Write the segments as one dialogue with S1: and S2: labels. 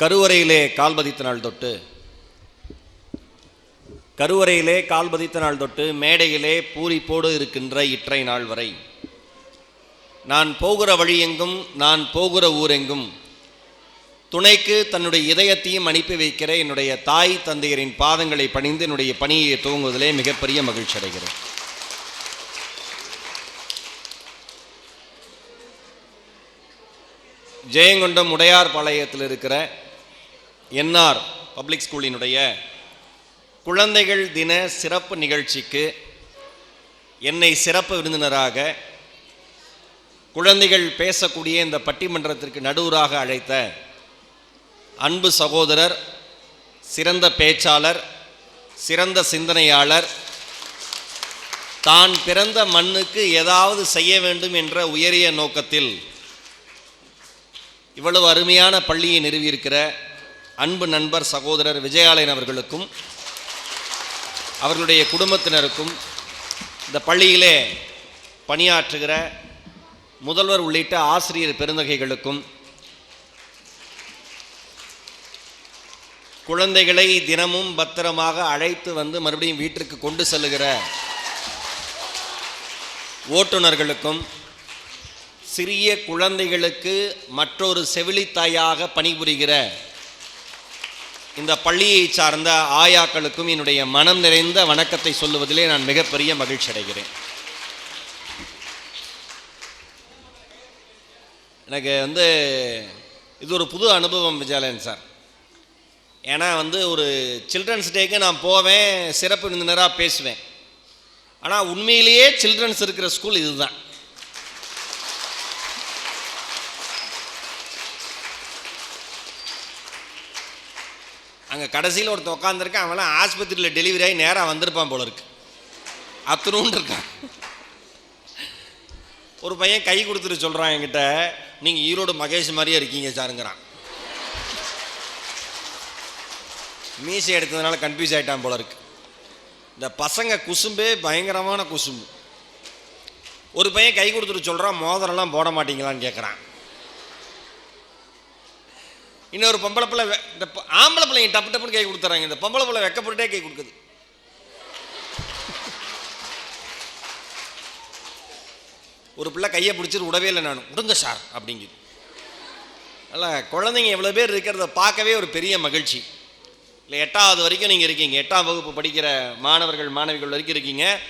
S1: கருவறையிலே கால் பதித்த நாள் தொட்டு கருவறையிலே கால் பதித்த நாள் தொட்டு மேடையிலே பூரிப்போடு இருக்கின்ற இற்றை நாள் வரை. நான் போகிற வழியெங்கும் நான் போகிற ஊரெங்கும் துணைக்கு தன்னுடைய இதயத்தையும் அனுப்பி வைக்கிற என்னுடைய தாய் தந்தையரின் பாதங்களை பணிந்து என்னுடைய பணியை துவங்குவதிலே மிகப்பெரிய மகிழ்ச்சி அடைகிறேன். ஜெயங்கொண்டம் உடையார் பாளையத்தில் இருக்கிற என்ஆர் பப்ளிக் ஸ்கூலினுடைய குழந்தைகள் தின சிறப்பு நிகழ்ச்சிக்கு என்னை சிறப்பு விருந்தினராக குழந்தைகள் பேசக்கூடிய இந்த பட்டிமன்றத்திற்கு நடுவராக அழைத்த அன்பு சகோதரர் சிறந்த பேச்சாளர் சிறந்த சிந்தனையாளர் தான் பிறந்த மண்ணுக்கு ஏதாவது செய்ய வேண்டும் என்ற உயரிய நோக்கத்தில் இவ்வளவு அருமையான பள்ளியை நிறுவியிருக்கிற அன்பு நண்பர் சகோதரர் விஜயாலயன் அவர்களுக்கும் அவர்களுடைய குடும்பத்தினருக்கும் இந்த பள்ளியிலே பணியாற்றுகிற முதல்வர் உள்ளிட்ட ஆசிரியர் பெருந்தகைகளுக்கும் குழந்தைகளை தினமும் பத்திரமாக அழைத்து வந்து மறுபடியும் வீட்டிற்கு கொண்டு செல்லுகிற ஓட்டுநர்களுக்கும் சிறிய குழந்தைகளுக்கு மற்றொரு செவிலித்தாயாக பணிபுரிகிற இந்த பள்ளியை சார்ந்த ஆயாக்களுக்கும் என்னுடைய மனம் நிறைந்த வணக்கத்தை சொல்லுவதிலே நான் மிகப்பெரிய மகிழ்ச்சி அடைகிறேன். எனக்கு வந்து இது ஒரு புது அனுபவம் விஜயாலயன் சார். ஏன்னா வந்து ஒரு சில்ட்ரன்ஸ் டேக்கு நான் போவேன் சிறப்பு விருந்தினராக பேசுவேன். ஆனால் உண்மையிலேயே சில்ட்ரன்ஸ் இருக்கிற ஸ்கூல் இதுதான். அங்கே கடைசியில் ஒருத்தன் உட்காந்துருக்கான் அவன்லாம் ஆஸ்பத்திரியில் டெலிவரி ஆகி நேராக வந்திருப்பான் போல இருக்கு. அத்தனூன் இருக்கான். ஒரு பையன் கை கொடுத்துட்டு சொல்கிறான் என்கிட்ட நீங்கள் ஈரோடு மகேஷ் மாதிரியே இருக்கீங்க சாருங்கிறான். மீசை எடுத்ததுனால கன்ஃபியூஸ் ஆகிட்டான் போல இருக்கு. இந்த பசங்க குசும்பே பயங்கரமான குசும்பு. ஒரு பையன் கை கொடுத்துட்டு சொல்கிறான் மோதிரம்லாம் போட மாட்டீங்களான்னு கேட்குறான் இன்னொரு பொம்பளை பிள்ளை இந்த ப- ஆம்பளை பிள்ளைங்க டப்பு டப்புன்னு கை கொடுத்துறாங்க. இந்த பொம்பளை பிள்ளை வெக்கப்பட்டுட்டே கை கொடுக்குது. ஒரு பிள்ளை கையை பிடிச்சிட்டு விடவே இல்லை நான். விடுங்க சார் அப்படிங்குது நல்லா குழந்தைங்க எவ்வளோ பேர் இருக்கிறத பார்க்கவே ஒரு பெரிய மகிழ்ச்சி. இல்லை எட்டாவது வரைக்கும் நீங்கள் இருக்கீங்க. எட்டாம் வகுப்பு படிக்கிற மாணவர்கள் மாணவிகள் வரைக்கும் இருக்கீங்க.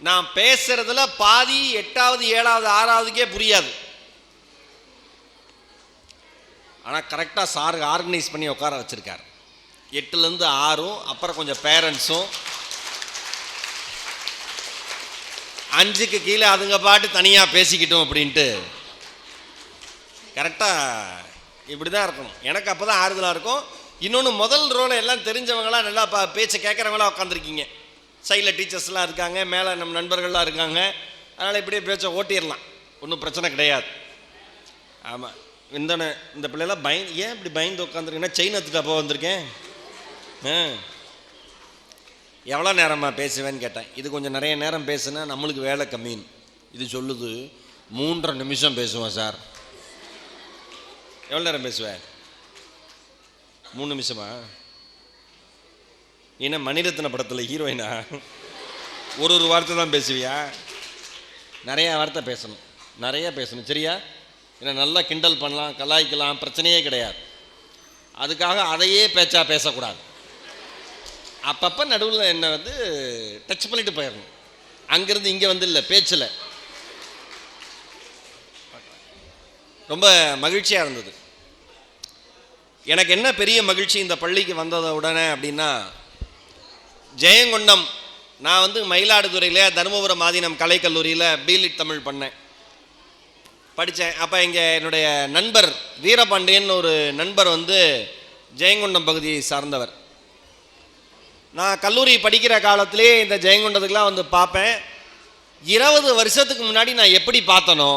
S1: நான் பேசுகிறதுல பாதி எட்டாவது ஏழாவது ஆறாவதுக்கே புரியாது. ஆனால் கரெக்டாக சார் ஆர்கனைஸ் பண்ணி உட்கார வச்சுருக்கார். எட்டுலேருந்து ஆறும் அப்புறம் கொஞ்சம் பேரண்ட்ஸும் அஞ்சுக்கு கீழே அதுங்க பாட்டு தனியாக பேசிக்கிட்டோம் அப்படின்ட்டு. கரெக்டாக இப்படி தான் இருக்கணும். எனக்கு அப்போ தான் ஆறுதலாக இருக்கும். இன்னொன்று முதல் ரோல எல்லாம் தெரிஞ்சவங்களாம் நல்லா பா பேச்சை கேட்குறவங்களாம் உட்காந்துருக்கீங்க சைடில் டீச்சர்ஸ்லாம் இருக்காங்க மேலே நம்ம நண்பர்கள்லாம் இருக்காங்க. அதனால் இப்படியே பேச்சை ஓட்டிடலாம். ஒன்றும் பிரச்சனை கிடையாது. ஆமாம் இந்த இந்த பிள்ளைலாம் பய ஏன் இப்படி பயந்து உட்காந்துருக்கேன்னா செயின் அப்போ வந்திருக்கேன்? ஆ. எவ்வளோ நேரமா பேசுவேன்னு கேட்டேன். இது கொஞ்சம் நிறைய நேரம் பேசுனா நம்மளுக்கு வேலை கம்மின்னு இது சொல்லுது மூன்றரை நிமிஷம் பேசுவேன் சார். எவ்வளோ நேரம் பேசுவேன் மூணு நிமிஷமா? என்ன மணிரத்ன படத்தில் ஹீரோயினா ஒரு ஒரு வார்த்தை தான் பேசுவியா? நிறையா வார்த்தை பேசணும். நிறையா பேசணும். சரியா? ஏன்னா நல்லா கிண்டல் பண்ணலாம் கலாய்க்கலாம் பிரச்சனையே கிடையாது. அதுக்காக அதையே பேச்சா பேசக்கூடாது. அப்பப்போ நடுவில் என்னை வந்து டச் பண்ணிட்டு போயிடணும். அங்கேருந்து இங்கே வந்து இல்லை பேச்சில். ரொம்ப மகிழ்ச்சியாக இருந்தது. எனக்கு என்ன பெரிய மகிழ்ச்சி இந்த பள்ளிக்கு வந்ததை உடனே அப்படின்னா ஜெயங்கொண்டம் நான் வந்து மயிலாடுதுறையில் தருமபுரம் ஆதீனம் கலைக்கல்லூரியில் பீலிட் தமிழ் பண்ணேன். படித்தேன் அப்போ இங்கே என்னுடைய நண்பர் வீரபாண்டியன் ஒரு நண்பர் வந்து ஜெயங்கொண்டம் பகுதியை சார்ந்தவர். நான் கல்லூரி படிக்கிற காலத்திலே இந்த ஜெயங்கொண்டத்துக்குலாம் வந்து பார்ப்பேன். இருபது வருஷத்துக்கு முன்னாடி நான் எப்படி பார்த்தனோ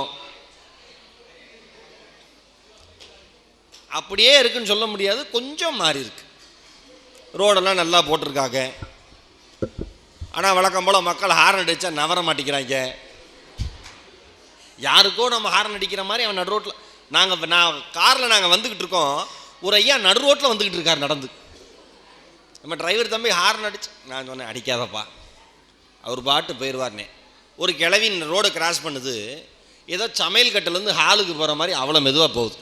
S1: அப்படியே இருக்குன்னு சொல்ல முடியாது. கொஞ்சம் மாறி இருக்கு. ரோடெல்லாம் நல்லா போட்டிருக்காங்க. ஆனால் வழக்கம் போல் மக்கள் ஹாரன் அடித்தா நவர மாட்டேங்கிறாங்க யாருக்கோ நம்ம ஹாரன் அடிக்கிற மாதிரி அவன் நடு ரோட்டில் நாங்கள் நான் காரில் நாங்கள் வந்துக்கிட்டு இருக்கோம். ஒரு ஐயா நடு ரோட்டில் வந்துக்கிட்டு இருக்கார் நடந்து. நம்ம டிரைவர் தம்பி ஹார்ன் அடிச்சு நான் சொன்னேன் அடிக்காதப்பா. அவர் பாட்டு போயிடுவார்னே ஒரு கிழவி ரோடு கிராஸ் பண்ணுது. ஏதோ சமையல் கட்டிலேருந்து ஹாலுக்கு போகிற மாதிரி அவ்வளோ மெதுவாக போகுது.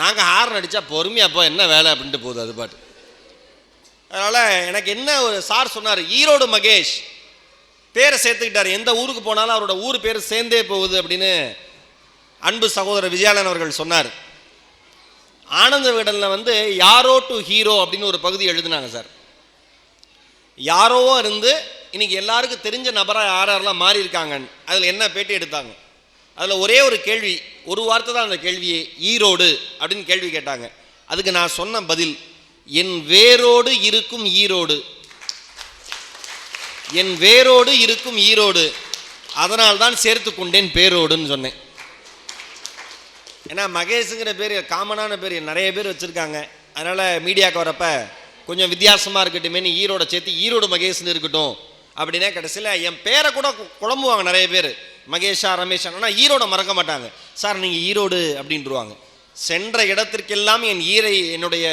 S1: நாங்கள் ஹார்ன் அடித்தா பொறுமையாக போ என்ன வேலை அப்படின்ட்டு போகுது அது பாட்டு. அதனால் எனக்கு என்ன ஒரு சார் சொன்னார் ஈரோடு மகேஷ் பேரை சேர்த்துக்கிட்டார். எந்த ஊருக்கு போனாலும் அவரோட ஊர் பேர் சேர்ந்தே போகுது அப்படின்னு அன்பு சகோதரர் விஜயாலன் அவர்கள் சொன்னார். ஆனந்த விகடனில் வந்து யாரோ டு ஹீரோ அப்படின்னு ஒரு பகுதி எழுதினாங்க சார். யாரோவோ இருந்து இன்னைக்கு எல்லாருக்கும் தெரிஞ்ச நபராக யார் யாரெல்லாம் மாறி இருக்காங்க அதில் என்ன பேட்டி எடுத்தாங்க? அதில் ஒரே ஒரு கேள்வி ஒரு வார்த்தை தான் அந்த கேள்வியே ஈரோடு அப்படின்னு கேள்வி கேட்டாங்க. அதுக்கு நான் சொன்ன பதில் என் வேரோடு இருக்கும் ஈரோடு. என் வேரோடு இருக்கும் ஈரோடு. அதனால் தான் சேர்த்து கொண்டேன் பேரோடுன்னு சொன்னேன். ஏன்னா மகேஷுங்கிற பேர் காமனான பேர் நிறைய பேர் வச்சுருக்காங்க. அதனால் மீடியாவுக்கு வரப்ப கொஞ்சம் வித்தியாசமாக இருக்கட்டுமேனு ஈரோட சேர்த்து ஈரோடு மகேஷ்னு இருக்கட்டும் அப்படின்னா கடைசியில் என் பேரை கூட குழம்புவாங்க நிறைய பேர். மகேஷா ரமேஷ் ஆனால் ஈரோட மறக்க மாட்டாங்க. சார் நீங்கள் ஈரோடு அப்படின்ட்டுருவாங்க சென்ற இடத்திற்கெல்லாம் என் ஈரை என்னுடைய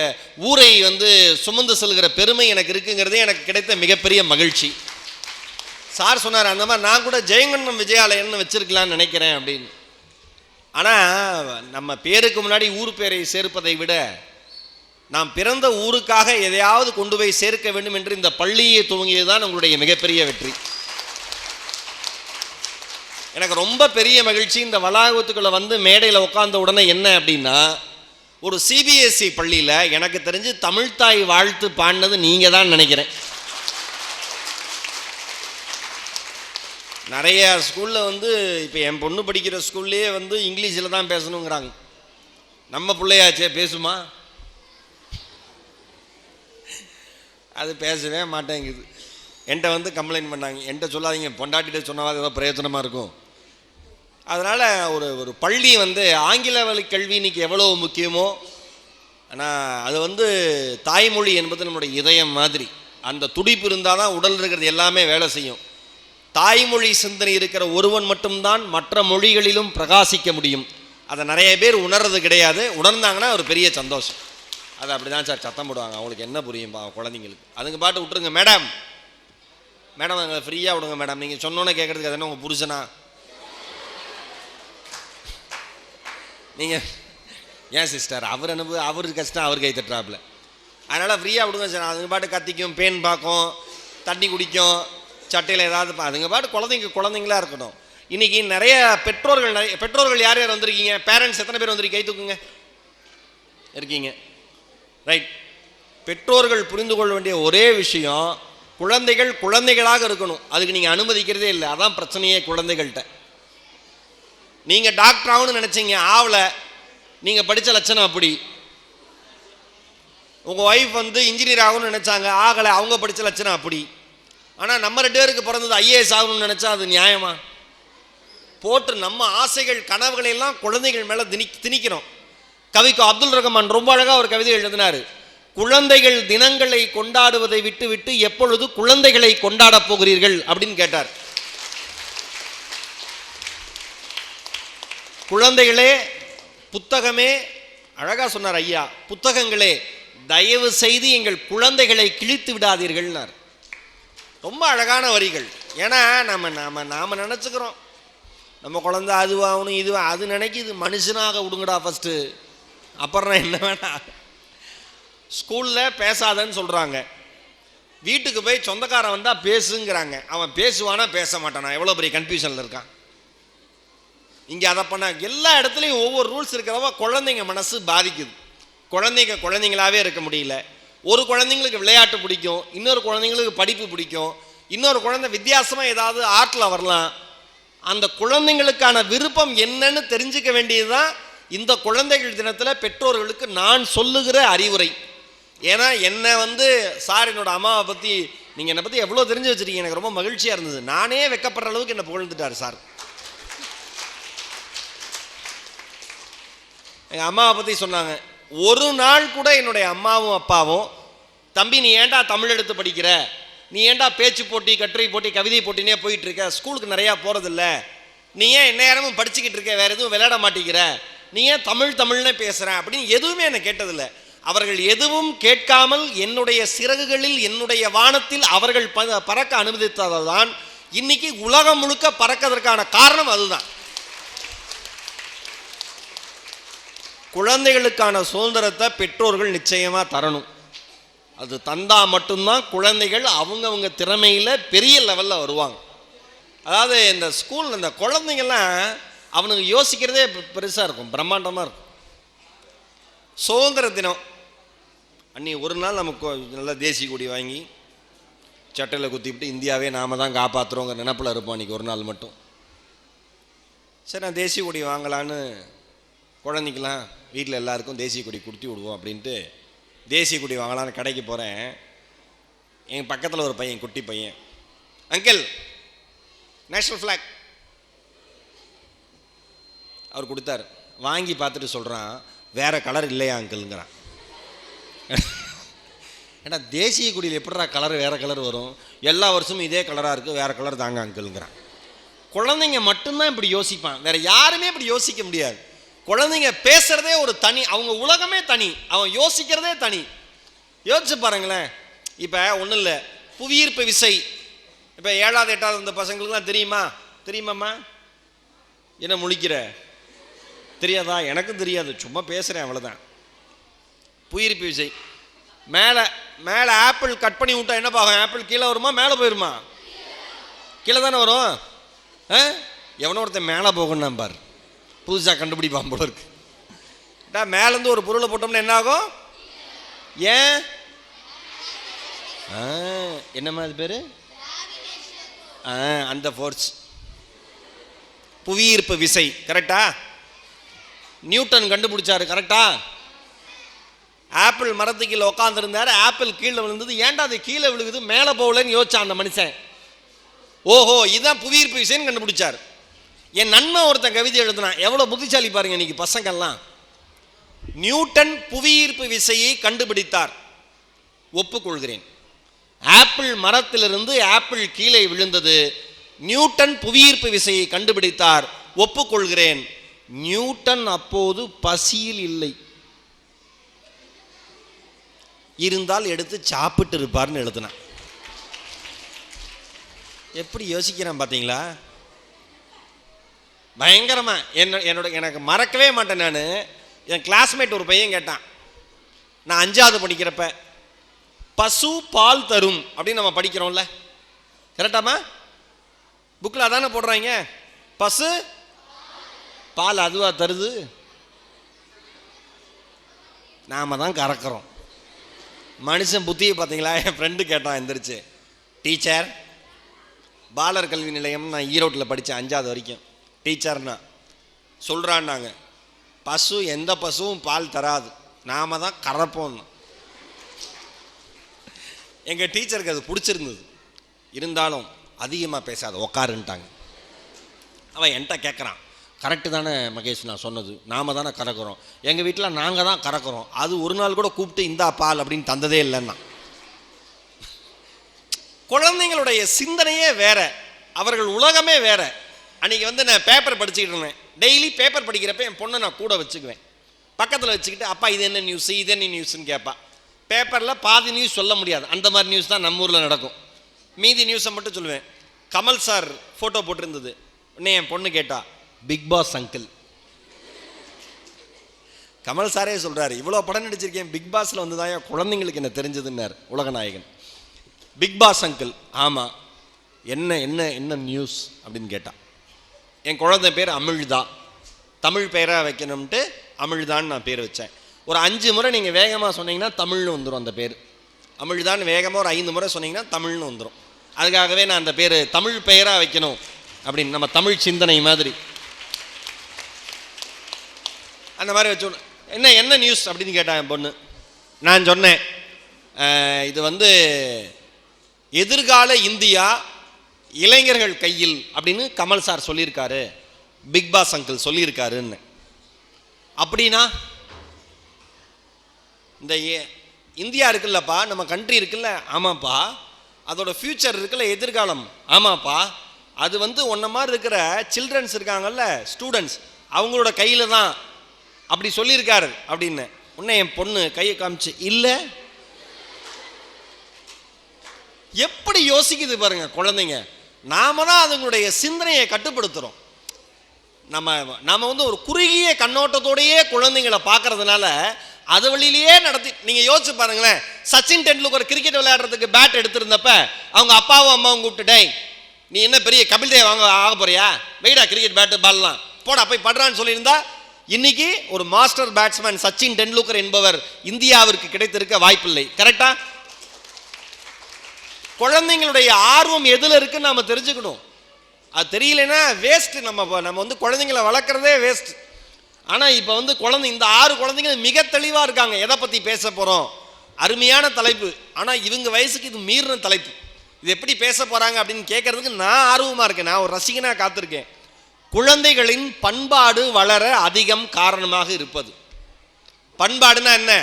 S1: ஊரை வந்து சுமந்து செல்கிற பெருமை எனக்கு இருக்குங்கிறதே எனக்கு கிடைத்த மிகப்பெரிய மகிழ்ச்சி. சார் சொன்னார் அந்த மாதிரி நான் கூட ஜெயங்கண்ணம் விஜயாலயம்னு வச்சிருக்கலாம்னு நினைக்கிறேன் அப்படின்னு. ஆனால் நம்ம பேருக்கு முன்னாடி ஊர் பேரை சேர்ப்பதை விட நாம் பிறந்த ஊருக்காக எதையாவது கொண்டு போய் சேர்க்க வேண்டும் என்று இந்த பள்ளியை துவங்கியது தான் உங்களுடைய மிகப்பெரிய வெற்றி. எனக்கு ரொம்ப பெரிய மகிழ்ச்சி இந்த வளாகத்துக்குள்ள வந்து மேடையில் உட்கார்ந்த உடனே என்ன அப்படின்னா ஒரு சிபிஎஸ்சி பள்ளியில் எனக்கு தெரிஞ்சு தமிழ்தாய் வாழ்த்து பாடினது நீங்கள் தான் நினைக்கிறேன். நிறைய ஸ்கூலில் வந்து இப்போ என் பொண்ணு படிக்கிற ஸ்கூல்லேயே வந்து இங்கிலீஷில் தான் பேசணுங்கிறாங்க. நம்ம பிள்ளையாச்சே பேசுமா? அது பேசவே மாட்டேங்குது. என்கிட்ட வந்து கம்ப்ளைண்ட் பண்ணாங்க. என்கிட்ட சொல்லாதீங்க. பொண்டாட்டிகிட்ட சொன்னால் ஏதோ பிரயோஜனமாக இருக்கும். அதனால் ஒரு ஒரு பள்ளி வந்து ஆங்கில வழி கல்வி இன்னைக்கு எவ்வளோ முக்கியமோ ஆனால் அது வந்து தாய்மொழி என்பது நம்முடைய இதயம் மாதிரி. அந்த துடிப்பு இருந்தால் தான் உடல் இருக்கிறது எல்லாமே வேலை செய்யும். தாய்மொழி சிந்தனை இருக்கிற ஒருவன் மட்டும்தான் மற்ற மொழிகளிலும் பிரகாசிக்க முடியும். அதை நிறைய பேர் உணர்றது கிடையாது. உணர்ந்தாங்கன்னா ஒரு பெரிய சந்தோஷம். அது அப்படி தான் சார் சத்தம் போடுவாங்க. அவங்களுக்கு என்ன புரியும்பா குழந்தைங்களுக்கு. அதுங்க பாட்டு விட்டுருங்க மேடம். மேடம் அங்கே ஃப்ரீயாக விடுங்க மேடம். நீங்கள் சொன்னோன்னே கேட்குறதுக்கு அது என்ன உங்கள் புருஷனா? நீங்கள் ஏன் சிஸ்டர் அவர் அனுப்பு அவருக்கு கஷ்டம் அவர் கை தட்டுறாப்புல. அதனால் ஃப்ரீயாக விடுங்க சார். அதுங்க பாட்டு கத்திக்கும் பேன் பார்க்கும் தண்ணி குடிக்கும். சட்டையில் ஏதாவது பா- அதுங்க பாட்டு குழந்தைங்க குழந்தைங்களா இருக்கட்டும். இன்றைக்கி நிறைய பெற்றோர்கள் நிறைய பெற்றோர்கள் யார் யார் வந்திருக்கீங்க? பேரண்ட்ஸ் எத்தனை பேர் வந்திருக்கீங்க? கை தூக்குங்க. இருக்கீங்க. ரைட் பெற்றோர்கள் புரிந்து கொள்ள வேண்டிய ஒரே விஷயம் குழந்தைகள் குழந்தைகளாக இருக்கணும். அதுக்கு நீங்கள் அனுமதிக்கிறதே இல்லை. அதான் பிரச்சனையே குழந்தைகள்கிட்ட நீங்கள் டாக்டர் ஆகணும்னு நினச்சிங்க ஆகலை நீங்கள் படித்த லட்சணம் அப்படி. உங்கள் ஒய்ஃப் வந்து இன்ஜினியர் ஆகணும்னு நினச்சாங்க ஆகலை. அவங்க படித்த லட்சணம் அப்படி. ஆனால் நம்ம ரெண்டு பேருக்கு பிறந்தது ஐஏஎஸ் ஆகணும்னு நினச்சா அது நியாயமா? போட்டு நம்ம ஆசைகள் கனவுகளை எல்லாம் குழந்தைகள் மேலே திணி திணிக்கிறோம். கவிக்கு அப்துல் ரஹ்மான் ரொம்ப அழகாக ஒரு கவிதை எழுதினார். குழந்தைகள் தினங்களை கொண்டாடுவதை விட்டு விட்டு எப்பொழுது குழந்தைகளை கொண்டாடப் போகிறீர்கள்? அப்படின்னு கேட்டார். குழந்தைகளே புத்தகமே அழகாக சொன்னார் ஐயா புத்தகங்களே தயவு செய்து எங்கள் குழந்தைகளை கிழித்து விடாதீர்கள்னார். ரொம்ப அழகான வரிகள். ஏன்னா நம்ம நாம் நாம் நினச்சிக்கிறோம். நம்ம குழந்த அதுவாகணும் இதுவா அது நினைக்கிது. மனுஷனாக விடுங்கடா ஃபஸ்ட்டு அப்புறம் என்ன வேணா. ஸ்கூலில் பேசாதன்னு சொல்கிறாங்க வீட்டுக்கு போய் சொந்தக்காரன் வந்தால் பேசுங்கிறாங்க. அவன் பேசுவானா பேச மாட்டானா? எவ்வளோ பெரிய கன்ஃபியூஷனில் இருக்கான். இங்கே அதை பண்ண எல்லா இடத்துலையும் ஒவ்வொரு ரூல்ஸ் இருக்கிறவா குழந்தைங்க மனசு பாதிக்குது. குழந்தைங்க குழந்தைங்களாவே இருக்க முடியல. ஒரு குழந்தைங்களுக்கு விளையாட்டு பிடிக்கும் இன்னொரு குழந்தைங்களுக்கு படிப்பு பிடிக்கும் இன்னொரு குழந்தை வித்தியாசமாக ஏதாவது ஆர்ட்டில் வரலாம். அந்த குழந்தைங்களுக்கான விருப்பம் என்னன்னு தெரிஞ்சுக்க வேண்டியது தான் இந்த குழந்தைகள் தினத்தில் பெற்றோர்களுக்கு நான் சொல்லுகிற அறிவுரை. ஏன்னா என்னை வந்து சார் என்னோட அம்மாவை பற்றி நீங்கள் என்னை பற்றி எவ்வளோ தெரிஞ்சு வச்சிருக்கீங்க எனக்கு ரொம்ப மகிழ்ச்சியாக இருந்தது. நானே வெக்கப்படுற அளவுக்கு என்னை புகழ்ந்துட்டார் சார். எங்கள் அம்மாவை பற்றி சொன்னாங்க. ஒரு நாள் கூட என்னுடைய அம்மாவும் அப்பாவும் தம்பி நீ ஏன்டா தமிழ் எடுத்து படிக்கிற? நீ ஏன்டா பேச்சு போட்டி கட்டுரை போட்டி கவிதை போட்டினே போயிட்டு இருக்க ஸ்கூலுக்கு நிறையா போகிறதில்ல நீ ஏன் நேரமும் படிச்சுக்கிட்டு இருக்க? வேற எதுவும் விளையாட மாட்டேங்கிற? நீ ஏன் தமிழ் தமிழ்னே பேசுகிறேன் அப்படின்னு எதுவுமே என்னை கேட்டதில்லை. அவர்கள் எதுவும் கேட்காமல் என்னுடைய சிறகுகளில் என்னுடைய வானத்தில் அவர்கள் ப- பறக்க அனுமதித்ததால் தான் இன்னைக்கு உலகம் முழுக்க பறக்கதற்கான காரணம் அதுதான். குழந்தைகளுக்கான சுதந்திரத்தை பெற்றோர்கள் நிச்சயமாக தரணும். அது தந்தா மட்டும்தான் குழந்தைகள் அவங்கவுங்க திறமையில் பெரிய லெவலில் வருவாங்க. அதாவது இந்த ஸ்கூல் இந்த குழந்தைங்கள்லாம் அவனுக்கு யோசிக்கிறதே பெருசாக இருக்கும் பிரம்மாண்டமாக இருக்கும். சுதந்திர தினம். அன்னி ஒரு நாள் நமக்கு நல்லா தேசிய கொடி வாங்கி சட்டையில் குத்திவிட்டு இந்தியாவே நாம தான் காப்பாற்றுறோங்கிற நினப்பில் இருப்போம் அன்றைக்கி ஒரு நாள் மட்டும். சரி நான் தேசிய கொடி வாங்கலான்னு குழந்தைக்கெலாம் வீட்டில் எல்லாருக்கும் தேசிய கொடி கொடுத்து விடுவோம் அப்படின்ட்டு தேசிய கொடி வாங்கலான்னு கடைக்கு போகிறேன் என் பக்கத்தில் ஒரு பையன் குட்டி பையன். அங்கிள் நேஷ்னல் ஃப்ளாக் அவர் கொடுத்தார். வாங்கி பார்த்துட்டு சொல்கிறான் வேறு கலர் இல்லையா அங்கிள்ங்கிறான். ஏன்னா தேசிய குடியில் எப்படா கலர் வேறு கலர் வரும்? எல்லா வருஷமும் இதே கலராக இருக்குது வேறு கலர் தாங்க அங்கிள்ங்கிறான். குழந்தைங்க மட்டும்தான் இப்படி யோசிப்பான். வேறு யாருமே இப்படி யோசிக்க முடியாது. குழந்தைங்க பேசுகிறதே ஒரு தனி அவங்க உலகமே தனி அவன் யோசிக்கிறதே தனி. யோசிச்சு பாருங்களேன். இப்போ ஒன்றும் இல்லை. புவியீர்ப்பு விசை. இப்போ ஏழாவது எட்டாவது இந்த பசங்களுக்குலாம் தெரியுமா? தெரியுமாம்மா? என்ன முழிக்கிற? தெரியாதா? எனக்கும் தெரியாது. சும்மா பேசுகிறேன் அவ்வளோதான் புவியீர்ப்பு விசை. மேலே மேலே ஆப்பிள் கட் பண்ணி விட்டா என்ன பார்க்கும் ஆப்பிள் கீழே வருமா? மேலே போயிருமா? கீழே தானே வரும். ஆ? எவனோ ஒருத்தன் மேலே போகணும் பார். புதுசாக கண்டுபிடிப்பான் போல இருக்கு. மேலேருந்து ஒரு பொருளை போட்டோம்னா என்ன ஆகும் ஏன்? ஆ என்னம்மா அது பேர்? ஆ அந்த ஃபோர்ஸ் புவியீர்ப்பு விசை கரெக்டா நியூட்டன் கண்டுபிடிச்சாரு கரெக்டா ஆப்பிள் மரத்துக்கு கீழே உட்காந்துருந்தாரு ஆப்பிள் கீழே விழுந்தது. ஏன்டா அது கீழே விழுகுது? மேலே போகலன்னு யோசிச்சான் அந்த மனுஷன். ஓஹோ இதுதான் புவியீர்ப்பு விசைன்னு கண்டுபிடிச்சார். என் நன்மை ஒருத்தன் கவிதை எழுதுனான். எவ்வளோ புத்திசாலி பாருங்க இன்னைக்கு பசங்கள்லாம். நியூட்டன் புவியீர்ப்பு விசையை கண்டுபிடித்தார். ஒப்புக்கொள்கிறேன். ஆப்பிள் மரத்திலிருந்து ஆப்பிள் கீழே விழுந்தது. நியூட்டன் புவியீர்ப்பு விசையை கண்டுபிடித்தார். ஒப்புக்கொள்கிறேன். நியூட்டன் அப்போது பசியில் இல்லை. இருந்தால் எடுத்து சாப்பிட்டு இருப்பார்னு எழுதினான். எப்படி யோசிக்கிறான் பார்த்தீங்களா? பயங்கரமாக என்ன என்னோட எனக்கு மறக்கவே மாட்டேன் நான். என் கிளாஸ்மேட் ஒரு பையன் கேட்டான். நான் அஞ்சாவது படிக்கிறப்ப பசு பால் தரும் அப்படின்னு நம்ம படிக்கிறோம்ல. கரெக்டாமா புக்கில் அதானே போடுறாங்க? பசு பால் அதுவாக தருது? நாம் தான் கறக்கிறோம். மனுஷன் புத்தியை பார்த்தீங்களா என் ஃப்ரெண்டு கேட்டான் எந்திரிச்சு. டீச்சர் பாலர் கல்வி நிலையம் நான் ஈரோட்டில் படித்தேன் அஞ்சாவது வரைக்கும். டீச்சர்னா. சொல்கிறான்னாங்க பசு எந்த பசுவும் பால் தராது. நாம தான் கறப்போம் எங்கள் டீச்சருக்கு அது பிடிச்சிருந்தது. இருந்தாலும் அதிகமாக பேசாத உக்காருன்ட்டாங்க. அவன் என்கிட்ட கேட்குறான் கரெக்டு தானே மகேஷ் நான் சொன்னது. நாம் தானே கறக்குறோம். எங்கள் வீட்டில் நாங்கள் தான் கறக்குறோம். அது ஒரு நாள் கூட கூப்பிட்டு இந்தா பால் அப்படின்னு தந்ததே இல்லைன்னா. குழந்தைங்களுடைய சிந்தனையே வேற. அவர்கள் உலகமே வேற. அன்றைக்கி வந்து நான் பேப்பர் படிச்சுக்கிட்டு இருந்தேன். டெய்லி பேப்பர் படிக்கிறப்ப என் பொண்ணை நான் கூட வச்சுக்குவேன். பக்கத்தில் வச்சுக்கிட்டு அப்பா இது என்ன நியூஸ் இது என்ன நியூஸ்ன்னு கேட்பா பேப்பரில் பாதி நியூஸ் சொல்ல முடியாது. அந்த மாதிரி நியூஸ் தான் நம்ம ஊரில் நடக்கும். மீதி நியூஸை மட்டும் சொல்லுவேன். கமல் சார் ஃபோட்டோ போட்டிருந்தது. உடனே என் பொண்ணு கேட்டா பிக் பாஸ் அங்கிள் கமல் சாரே சொல்கிறார் இவ்வளோ படம் நடிச்சிருக்கேன். பிக் பாஸில் வந்து தான் என் குழந்தைங்களுக்கு என்ன தெரிஞ்சதுன்னார். உலகநாயகன் பிக் பாஸ் அங்கிள் ஆமாம் என்ன என்ன என்ன நியூஸ் அப்படின்னு கேட்டான் என் குழந்தை பேர் அமிழ்தா. தமிழ் பெயராக வைக்கணும்ட்டு அமிழ்தான்னு நான் பேர் வச்சேன். ஒரு அஞ்சு முறை நீங்கள் வேகமாக சொன்னீங்கன்னா தமிழ்னு வந்துடும் அந்த பேர். அமிழ்தான்னு வேகமாக ஒரு ஐந்து முறை சொன்னீங்கன்னா தமிழ்னு வந்துடும் அதுக்காகவே நான் அந்த பேர் தமிழ் பெயராக வைக்கணும் அப்படின்னு நம்ம தமிழ் சிந்தனை மாதிரி. அந்த மாதிரி வச்சு என்ன என்ன நியூஸ் அப்படின்னு கேட்டான் என் பொண்ணு? நான் சொன்னேன். இது வந்து எதிர்கால இந்தியா இளைஞர்கள் கையில் அப்படின்னு கமல் சார் சொல்லியிருக்காரு. பிக் பாஸ் அங்கிள் சொல்லியிருக்காருன்னு. அப்படின்னா இந்த ஏ- இந்தியா இருக்குல்லப்பா நம்ம கண்ட்ரி இருக்குல்ல? ஆமாப்பா. அதோட ஃப்யூச்சர் இருக்குல்ல? எதிர்காலம். ஆமாப்பா. அது வந்து ஒன்ன மாதிரி இருக்கிற சில்ட்ரன்ஸ் இருக்காங்கல்ல? ஸ்டூடெண்ட்ஸ் அவங்களோட கையில் தான். அப்படி சொல்லியிருக்காரு அப்படின்னு. உன்னை என் பொண்ணு கையை காமிச்சு இல்லை. எப்படி யோசிக்குது பாருங்க குழந்தைங்க. நாம தான் அதுங்களுடைய சிந்தனையை கட்டுப்படுத்துகிறோம் நம்ம நம்ம வந்து ஒரு குறுகிய கண்ணோட்டத்தோடையே குழந்தைங்களை பார்க்கறதுனால அது வழியிலேயே நடத்தி நீங்க யோசிச்சு பாருங்களேன். சச்சின் டெண்டுல்கர் கிரிக்கெட் விளையாடுறதுக்கு பேட் எடுத்திருந்தப்ப அவங்க அப்பாவும் அம்மாவும் கூப்பிட்டு நீ என்ன பெரிய கபில் தேவ் வாங்க ஆக போறியா? வெயிடா கிரிக்கெட் பேட்டு பால்லாம் போடா போய் படுறான்னு சொல்லியிருந்தா இன்னைக்கு ஒரு மாஸ்டர் பேட்ஸ்மேன் சச்சின் டெண்டுல்கர் என்பவர் இந்தியாவிற்கு கிடைத்திருக்க வாய்ப்பில்லை. கரெக்டா குழந்தைங்களுடைய ஆர்வம் எதில் இருக்குன்னு நம்ம தெரிஞ்சுக்கணும். அது தெரியலன்னா வேஸ்ட்டு நம்ம நம்ம வந்து குழந்தைங்களை வளர்க்குறதே வேஸ்ட் ஆனால் இப்போ வந்து குழந்தை இந்த ஆறு குழந்தைங்க மிக தெளிவாக இருக்காங்க. எதை பற்றி பேச போகிறோம் அருமையான தலைப்பு. ஆனால் இவங்க வயசுக்கு இது மீறின தலைப்பு. இது எப்படி பேச போகிறாங்க அப்படின்னு கேட்குறதுக்கு நான் ஆர்வமாக இருக்கேன். நான் ஒரு ரசிகனாக காத்திருக்கேன். குழந்தைகளின் பண்பாடு வளர அதிகம் காரணமாக இருப்பது. பண்பாடுனா என்ன?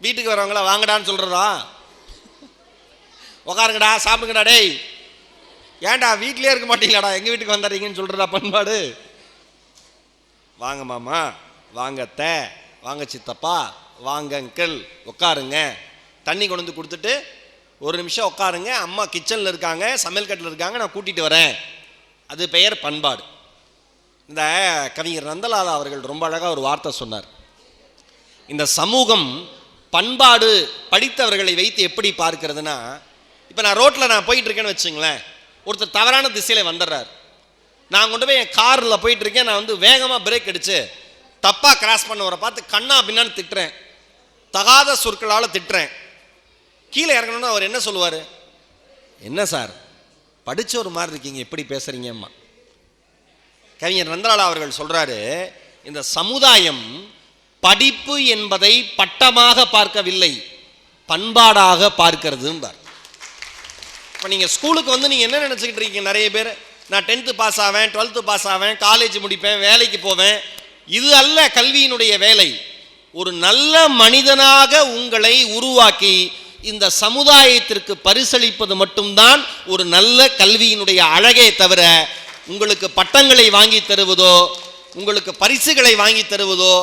S1: வீட்டுக்கு வரவங்கள வாங்கடான்னு சொல்கிறதா உக்காருங்கடா சாப்பிடுங்கடா டேய். ஏன்டா வீட்லயே இருக்க மாட்டீங்களாடா? எங்கள் வீட்டுக்கு வந்துடுறீங்கன்னு சொல்கிறதா பண்பாடு. வாங்க மாமா வாங்க வாங்க சித்தப்பா வாங்க அங்கிள் உட்காருங்க தண்ணி கொண்டு வந்து கொடுத்துட்டு ஒரு நிமிஷம் உட்காருங்க அம்மா கிச்சனில் இருக்காங்க சமையல் கட்டில் இருக்காங்க நான் கூட்டிகிட்டு வரேன். அது பெயர் பண்பாடு. இந்த கவிஞர் நந்தலாலா அவர்கள் ரொம்ப அழகாக ஒரு வார்த்தை சொன்னார். இந்த சமூகம் பண்பாடு படித்தவர்களை வைத்து எப்படி பார்க்கிறதுனா இப்போ நான் ரோட்டில் நான் போயிட்டுருக்கேன்னு வச்சுங்களேன் ஒருத்தர் தவறான திசையில் வந்துடுறார் நான் கொண்டு போய் என் காரில் போயிட்டுருக்கேன் நான் வந்து வேகமாக பிரேக் அடித்து தப்பாக கிராஸ் பண்ணவரை பார்த்து கண்ணா பின்னான்னு திட்டுறேன். தகாத சொற்களால் திட்டுறேன். கீழே இறங்கணும்னு அவர் என்ன சொல்லுவார்? என்ன சார் படித்த ஒரு மாதிரி இருக்கீங்க எப்படி பேசுகிறீங்கம்மா கவிஞர் நந்தலாலா அவர்கள் சொல்கிறாரு இந்த சமுதாயம் படிப்பு என்பதை பட்டமாக பார்க்கவில்லை பண்பாடாக பார்க்கிறதும்பார். இப்போ நீங்கள் ஸ்கூலுக்கு வந்து நீங்கள் என்ன நினச்சிக்கிட்டு இருக்கீங்க? நிறைய பேர் நான் டென்த்து பாஸ் ஆவேன் டுவெல்த்து பாஸ் ஆவேன் காலேஜ் முடிப்பேன் வேலைக்கு போவேன். இது அல்ல கல்வியினுடைய வேலை. ஒரு நல்ல மனிதனாக உங்களை உருவாக்கி இந்த சமுதாயத்திற்கு பரிசளிப்பது மட்டும்தான் ஒரு நல்ல கல்வியினுடைய அழகே தவிர உங்களுக்கு பட்டங்களை வாங்கி தருவதோ உங்களுக்கு பரிசுகளை வாங்கி தருவதோ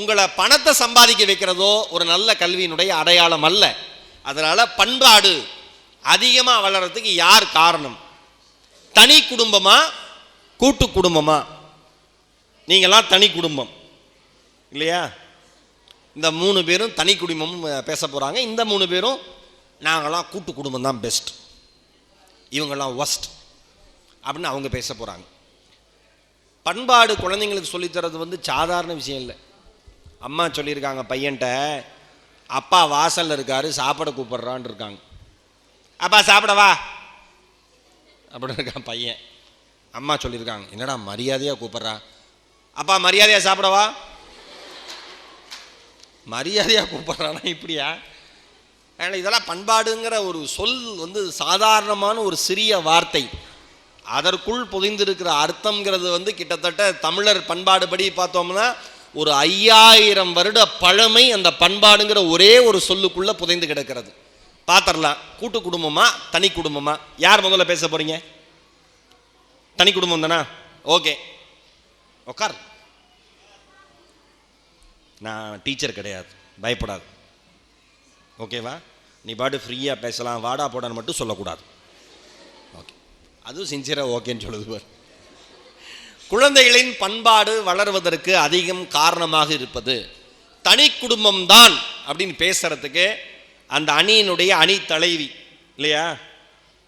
S1: உங்களை பணத்தை சம்பாதிக்க வைக்கிறதோ ஒரு நல்ல கல்வியினுடைய அடையாளம் அல்ல. அதனால் பண்பாடு அதிகமாக வளர்றதுக்கு யார் காரணம்? தனி குடும்பமா கூட்டு குடும்பமா? நீங்களாம் தனி குடும்பம். இல்லையா? இந்த மூணு பேரும் தனி குடும்பம் பேச போகிறாங்க இந்த மூணு பேரும் நாங்களாம் கூட்டு குடும்பம் தான் பெஸ்ட் இவங்கெல்லாம் ஒஸ்ட் அப்படின்னு அவங்க பேச போகிறாங்க பண்பாடு குழந்தைங்களுக்கு சொல்லித்தரது வந்து சாதாரண விஷயம் இல்லை. அம்மா சொல்லியிருக்காங்க பையன்கிட்ட அப்பா வாசலில் இருக்காரு சாப்பிட கூப்பிட்றான் இருக்காங்க. அப்பா சாப்பிட வா. அப்படின்னு இருக்கான் பையன். அம்மா சொல்லியிருக்காங்க. என்னடா மரியாதையாக கூப்பிட்றா? அப்பா மரியாதையாக சாப்பிடவா மரியாதையாக கூப்பிட்றானா இப்படியா? அதனால் இதெல்லாம் பண்பாடுங்கிற ஒரு சொல் வந்து சாதாரணமான ஒரு சிறிய வார்த்தை. அதற்குள் புதைந்திருக்கிற அர்த்தம்ங்கிறது வந்து கிட்டத்தட்ட தமிழர் பண்பாடுபடி பார்த்தோம்னா ஒரு ஐயாயிரம் வருட பழமை அந்த பண்பாடுங்கிற ஒரே ஒரு சொல்லுக்குள்ள புதைந்து கிடக்கிறது. பார்த்துடலாம் கூட்டு குடும்பமா தனி குடும்பமா? யார் முதல்ல பேச போறீங்க? தனி குடும்பம் தானா? ஓகே. உக்கார். நான் டீச்சர் கிடையாது. பயப்படாது. ஓகேவா? நீ பாட்டு ஃப்ரீயாக பேசலாம். வாடா போடான்னு மட்டும் சொல்லக்கூடாது. ஓகே. அதுவும் சின்சியராக ஓகேன்னு சொல்லுது பார். குழந்தைகளின் பண்பாடு வளர்வதற்கு அதிகம் காரணமாக இருப்பது தனி குடும்பம்தான் அப்படின்னு பேசுறதுக்கு அந்த அணியினுடைய அணி தலைவி இல்லையா?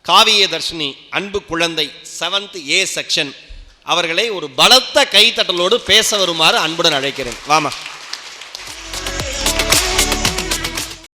S1: காவிய தர்ஷினி அன்பு குழந்தை செவன்த் ஏ செக்ஷன் அவர்களை ஒரு பலத்த கைத்தட்டலோடு பேச வருமாறு அன்புடன் அழைக்கிறேன். வாமா.